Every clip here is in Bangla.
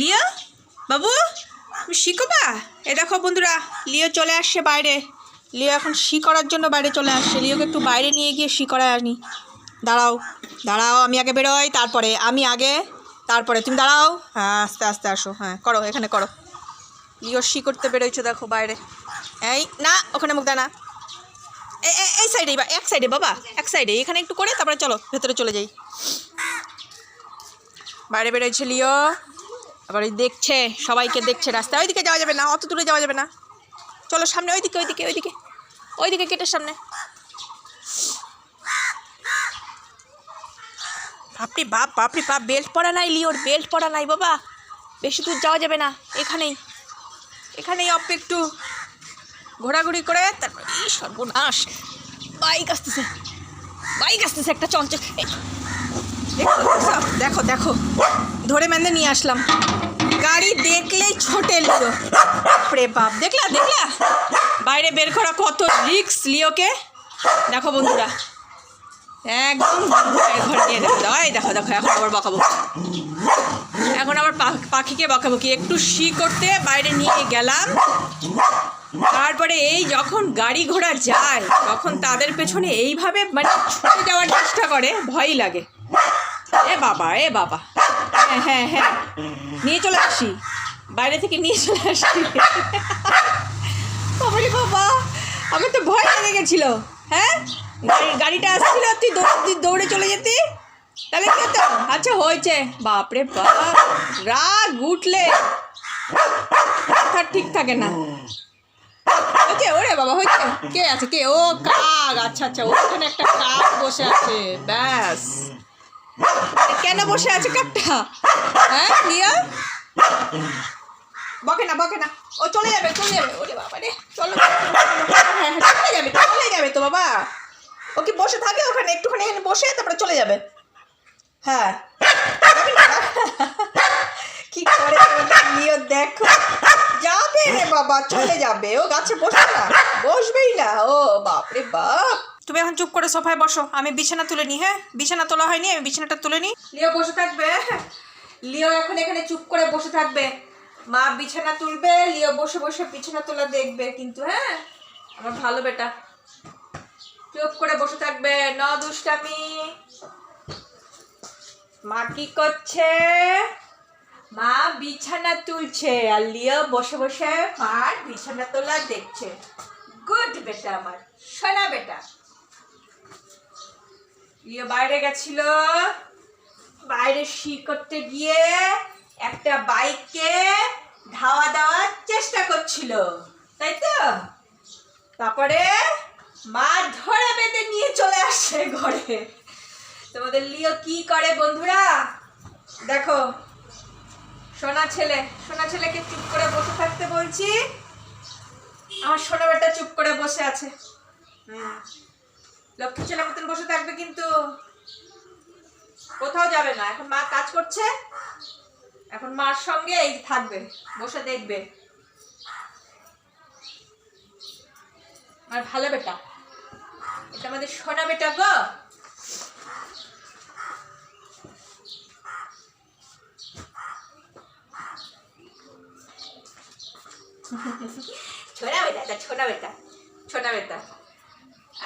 লিও? বাবু, তুমি শিখোবা? এ দেখো বন্ধুরা, লিও চলে আসছে বাইরে। লিও এখন শি করার জন্য বাইরে চলে আসছে। লিওকে একটু বাইরে নিয়ে গিয়ে শি করায় আনি। দাঁড়াও দাঁড়াও, আমি আগে বেরোই, তারপরে, আমি আগে, তারপরে, তুমি দাঁড়াও। হ্যাঁ আস্তে আস্তে আসো হ্যাঁ করো, এখানে করো। লিও শি করতে বেরোইছো, দেখো, বাইরে। এই, না, ওখানে মুখ দেয় না। এই সাইডে এক সাইডে, বাবা, এক সাইডে, এখানে একটু করে, তারপরে চলো, ভেতরে চলে যাই। বাইরে বেরোচ্ছে লিও। আবার দেখছে সবাইকে দেখছে রাস্তায়। ওইদিকে যাওয়া যাবে না অত দূরে যাওয়া যাবে না। চলো সামনে ওইদিকে ওইদিকে ওইদিকে। ওইদিকে গেটের সামনে। বাপরে বাপ বাপরে বাপ বেল্ট পরা নাই লিওর বেল্ট পরা নাই বাবা। বেশি দূর যাওয়া যাবে না এখানেই। এখানেই অপ একটু ঘোরাঘুরি করে তারপর এই সর্বনাশ। বাইক আসতেছে। বাইক আসতেছে একটা চঞ্চল। দেখো, দেখো দেখো। ধরে মেন্দে নিয়ে আসলাম। গাড়ি দেখলেই ছোটে লিও। বাপরে বাপ, দেখলা দেখলা? বাইরে বের করা কত রিক্স লিওকে? দেখো বন্ধুরা, একদম ঘরে নিয়ে দেখো। দাও এই দেখো দেখো, এখন আবার বকাবো। এখন আবার পাখিকে বকাবকি একটু শি করতে বাইরে নিয়ে গেলাম। তারপরে এই যখন গাড়ি ঘোড়া যায়, তখন তাদের পেছনে এইভাবে মানে ছুটে যাওয়ার চেষ্টা করে, ভয়ই লাগে। এ বাবা এ বাবা। হ্যাঁ হ্যাঁ হ্যাঁ। নিয়ে চলে আসি। বাইরে থেকে নিয়ে চলে আসি। বাবারে বাবা, আমার তো ভয় লেগে গেছিল। হ্যাঁ? গাড়িটা আসছিল, তুই দৌড় দৌড়ে চলে যেতি? তাহলে কি হতো? আচ্ছা হয়েছে। বাপরে বাপ, রাগ উঠলে মাথা ঠিক থাকে না। হয়েছে? ওরে বাবা, হয়েছে। কে আছে? কে? ও কাক। আচ্ছা আচ্ছা ওখানে একটা কাক বসে আছে। ব্যাস। কেন বসে আছে কাকটা? হ্যাঁ লিয়া বকে না বকে না। ও চলে যাবে চলে যাবে। ওরে বাবা রে, চলো। হ্যাঁ হ্যাঁ চলে যাবে চলে যাবে তো বাবা। ও কি বসে থাকে ওখানে? একটুখানি এখানে বসে, তারপরে চলে যাবে। হ্যাঁ। কি করে লিও দেখো? যাবে রে বাবা, চলে যাবে। ও গাছে বসবে না, বসবেই না। ও বাপরে বাপ। তুমি এখন চুপ করে সোফায় বসো। আমি বিছানা তুলে নি হ্যাঁ? বিছানা তোলা হয়নি, আমি বিছানাটা তুলে নি। লিও বসে থাকবে লিও এখন এখানে চুপ করে বসে থাকবে। মা বিছানা তুলবে, লিও বসে বসে বিছানা তোলা দেখবে কিন্তু হ্যাঁ? আমার ভালো বেটা। চুপ করে বসে থাকবে, ন দুষ্টামি। মা কি করছে? মা বিছানা তুলছে আর লিও বসে বসে মার বিছানা তোলা দেখছে। গুড বেটা আমার, সোনা বেটা। লিও বাইরে গেছিল। বাইরে শি করতে গিয়ে একটা বাইককে ধাওয়া দেওয়ার চেষ্টা করছিল, তাই তো? তারপরে মা ধরে বেঁধে নিয়ে চলে আসছে ঘরে। তোমাদের লিও কি করে বন্ধুরা? দেখো, সোনা ছেলে, সোনা ছেলেকে চুপ করে বসে থাকতে বলছি। আমার সোনা বেটা চুপ করে বসে আছে। হুম লক্ষ্মী ছেলের মতন বসে থাকবে কিন্তু কোথাও যাবে না। এখন মা কাজ করছে। এখন মার সঙ্গে এই থাকবে, বসে দেখবে। আর ভালো বেটা। এটা আমাদের সোনা বেটা গো। ছোনা বেটা ছোনা বেটা ছোনা বেটা।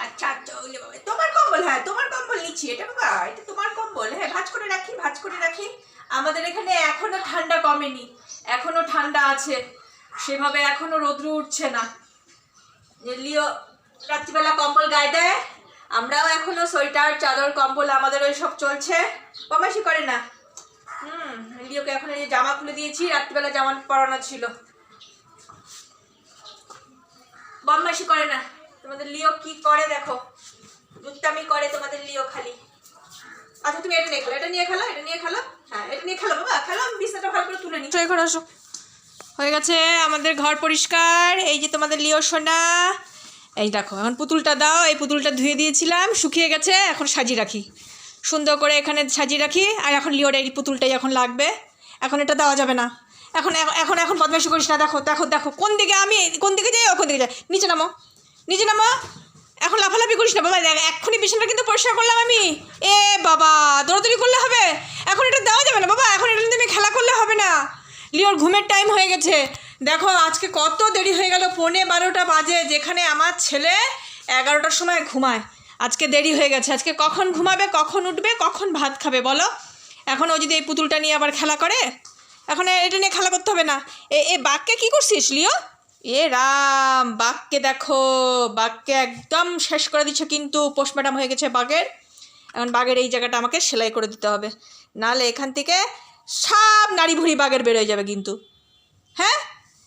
আচ্ছা আচ্ছা বাবা। তোমার কম্বল হ্যাঁ তোমার কম্বল নিচ্ছি। এটা বাবা, এটা তোমার কম্বল। হ্যাঁ ভাজ করে রাখি, ভাজ করে রাখি। আমাদের এখানে এখনও ঠান্ডা কমেনি। এখনও ঠান্ডা আছে। সেভাবে এখনও রৌদ্র উঠছে না। লিও রাত্রিবেলা কম্বল গায়ে দেয়। আমরাও এখনও সোয়েটার, চাদর, কম্বল আমাদের ওই সব চলছে। কমাইশি করে না। হুম, লিওকে এখন এই জামা খুলে দিয়েছি, রাত্রিবেলা জামা পরানো ছিল। বদমাইশি করে না। তোমাদের লিও কি করে দেখো? দুষ্টামি করে তোমাদের লিও খালি। আচ্ছা তুমি এটা নিয়ে খেলো, এটা নিয়ে খেলো, এটা নিয়ে খেলো। হ্যাঁ এটা নিয়ে খেলো বাবা, খেলো, আমি বিছনাটা ভালো করে তুলে নিই। ঘরে আসো। হয়ে গেছে আমাদের ঘর পরিষ্কার। এই যে তোমাদের লিও সোনা। এই দেখো, এখন পুতুলটা দাও, এই পুতুলটা ধুয়ে দিয়েছিলাম, শুকিয়ে গেছে, এখন সাজিয়ে রাখি। সুন্দর করে এখানে সাজিয়ে রাখি, আর এখন লিওর এই পুতুলটাই এখন লাগবে। এখন এটা দেওয়া যাবে না। এখন এখন এখন বদমাইশি করিস না, দেখো দেখো দেখো, কোন দিকে আমি, কোন দিকে যাই ও কোন দিকে যাই নিচে নামো। নিচে নামো। এখন লাফালাফি করিস না, বাবা। এক্ষুনি বিছানাটা কিন্তু পরিষ্কার করলাম আমি। এ বাবা, দৌড়াদৌড়ি করলে হবে? এখন এটা দেওয়া যাবে না, বাবা। এখন এটা তুমি খেলা করলে হবে না। লিওর, ঘুমের টাইম হয়ে গেছে। দেখো, আজকে কত দেরি হয়ে গেল। পৌনে বারোটা বাজে, যেখানে আমার ছেলে এগারোটার সময় ঘুমায়। আজকে দেরি হয়ে গেছে। আজকে কখন ঘুমাবে, কখন উঠবে, কখন ভাত খাবে, বলো? এখন ও যদি এই পুতুলটা নিয়ে আবার খেলা করে, এখন এটা নিয়ে খেলা করতে হবে না। এ এ বাঘকে কী করছিস, লিও? এ রাম, বাঘকে দেখো। বাঘকে একদম শেষ করে দিচ্ছে কিন্তু পোস্টমার্টাম হয়ে গেছে বাঘের। এখন বাঘের এই জায়গাটা আমাকে সেলাই করে দিতে হবে। নাহলে এখান থেকে সব নাড়ি ভুড়ি বাঘের বেরোয় যাবে কিন্তু। হ্যাঁ?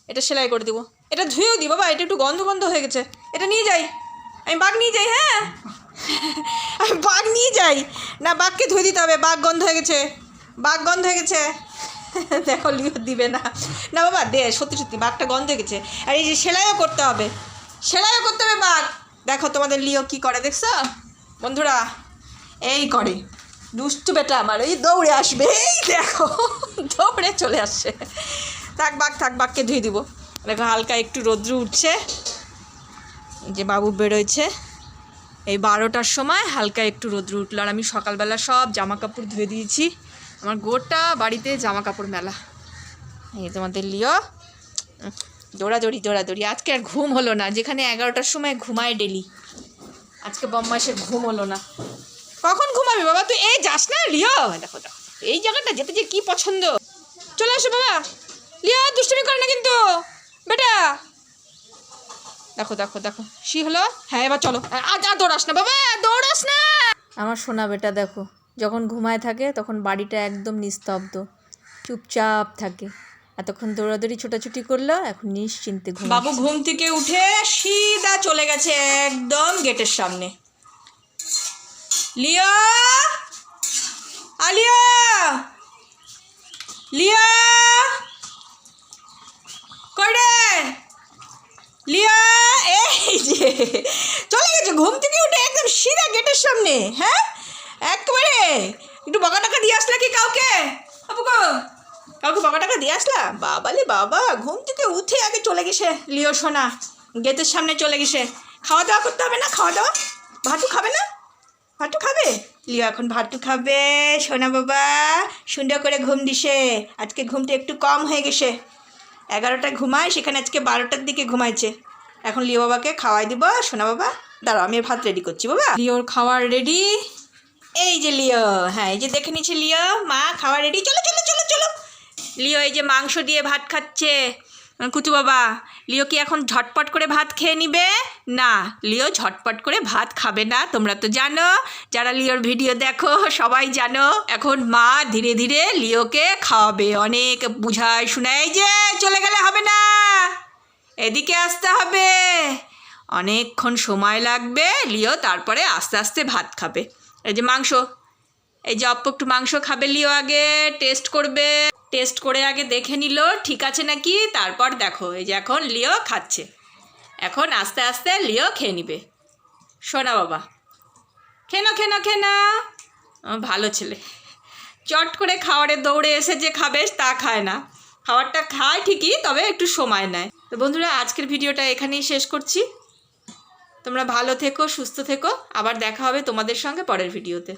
এটা সেলাই করে দিব। এটা ধুয়েও দিই বাবা, এটা একটু গন্ধ গন্ধ হয়ে গেছে। এটা নিয়ে যাই। আমি বাঘ নিয়ে যাই হ্যাঁ? আমি বাঘ নিয়ে যাই। না, বাঘকে ধুয়ে দিতে হবে। বাঘ গন্ধ হয়ে গেছে। বাঘ গন্ধ হয়ে গেছে। দেখো লিও দিবে না। না বাবা, দে, সত্যি সত্যি, বাঘটা গন্ধ গেছে। আর এই যে সেলাইও করতে হবে। সেলাইও করতে হবে বাঘ। দেখো তোমাদের লিও কি করে, দেখছ? বন্ধুরা, এই করে। দুষ্টু বেটা আমার, এই দৌড়ে আসবে। এই দেখো, দৌড়ে চলে আসছে। থাক বাঘ, থাক বাঘকে ধুয়ে দিব। দেখো হালকা একটু রৌদ্র উঠছে। যে বাবু বেরোয়ছে। এই বারোটার সময় হালকা একটু রৌদ্র উঠল। আর আমি সকালবেলা সব জামা কাপড় ধুয়ে দিয়েছি। আমার গোটা বাড়িতে জামা কাপড় মেলা। এই তোমাদের লিও দৌড়াদৌড়ি দৌড়াদৌড়ি। আজকে আর ঘুম হলো না, যেখানে এগারোটার সময় ঘুমায় ডেলি। আজকে বম্মাসের ঘুম হলো না। কখন ঘুমাবি বাবা? তুই এই যাস না, লিও। দেখো দেখো এই জায়গাটা যেতে যে কি পছন্দ। চলে আসো বাবা। লিও, দুষ্টুমি করে না কিন্তু। বেটা। দেখো দেখো দেখো। সি হলো? হ্যাঁ এবার চলো। আর দৌড়াস না বাবা, দৌড়াস না। আমার সোনা বেটা, দেখো। যখন ঘুমায় থাকে, তখন বাড়িটা একদম নিস্তব্ধ, চুপচাপ থাকে। এতক্ষণ দৌড়াদৌড়ি, ছোটাছুটি করল এখন নিশ্চিন্তে ঘুম বাবু ঘুম থেকে উঠে সিধা চলে গেছে একদম গেটের সামনে। লিয়া! আলিয়া! লিয়া! কই রে? লিয়া, এই যে, চলে গেছে। ঘুম থেকে উঠে একদম সিধা গেটের সামনে হ্যাঁ? একবারে? একটু বকা টাকা দিয়ে আসলে কি কাউকে? গো, কাউকে বকা টাকা দিয়ে আসলা? বাবালে বাবা, ঘুম থেকে উঠে আগে চলে গেছে লিও সোনা। গেটের সামনে চলে গেছে। খাওয়া দাওয়া করতে হবে না? খাওয়া দাওয়া? ভাতু খাবে না? ভাতু খাবে? লিও এখন ভাতু খাবে। সোনা বাবা, সুন্দর করে ঘুম দিছে। আজকে ঘুমটা একটু কম হয়ে গেছে। এগারোটায় ঘুমায়, সেখানে আজকে বারোটার দিকে ঘুমাইছে। এখন লিও বাবাকে খাওয়াই দিব। সোনা বাবা, দাঁড়াও, আমি ভাত রেডি করছি, বাবা। লিওর খাওয়ার রেডি এই যে লিও হ্যাঁ এই যে দেখে নিচ্ছে লিও, মা খাওয়া রেডি চলো চলো চলো চলো। লিও এই যে মাংস দিয়ে ভাত খাচ্ছে। কুতু বাবা, লিও কি এখন ঝটপট করে ভাত খেয়ে নিবে? না, লিও ঝটপট করে ভাত খাবে না, তোমরা তো জানো। যারা লিওর ভিডিও দেখো, সবাই জানো, এখন মা ধীরে ধীরে লিওকে খাওয়াবে। অনেক বুঝায়, শোনায় যে চলে গেলে হবে না। এদিকে আসতে হবে। অনেকক্ষণ সময় লাগবে, লিও তারপরে আস্তে আস্তে ভাত খাবে। এই যে মাংস, এই যে অপ্প একটু মাংস খাবে লিও আগে টেস্ট করবে। টেস্ট করে আগে দেখে নিল, ঠিক আছে নাকি? তারপর দেখো, এই যে এখন লিও খাচ্ছে। এখন আস্তে আস্তে লিও খেয়ে নিবে। শোনা বাবা খেনো খেনো খেনা ভালো ছেলে। চট করে খাওয়ারে দৌড়ে এসে যে খাবে, তা খায় না। খাবারটা খায় ঠিকই, তবে একটু সময় নেয়। তো বন্ধুরা, আজকের ভিডিওটা এখানেই শেষ করছি। তোমরা ভালো থেকো সুস্থ থেকো। আবার দেখা হবে তোমাদের সঙ্গে পরের ভিডিওতে।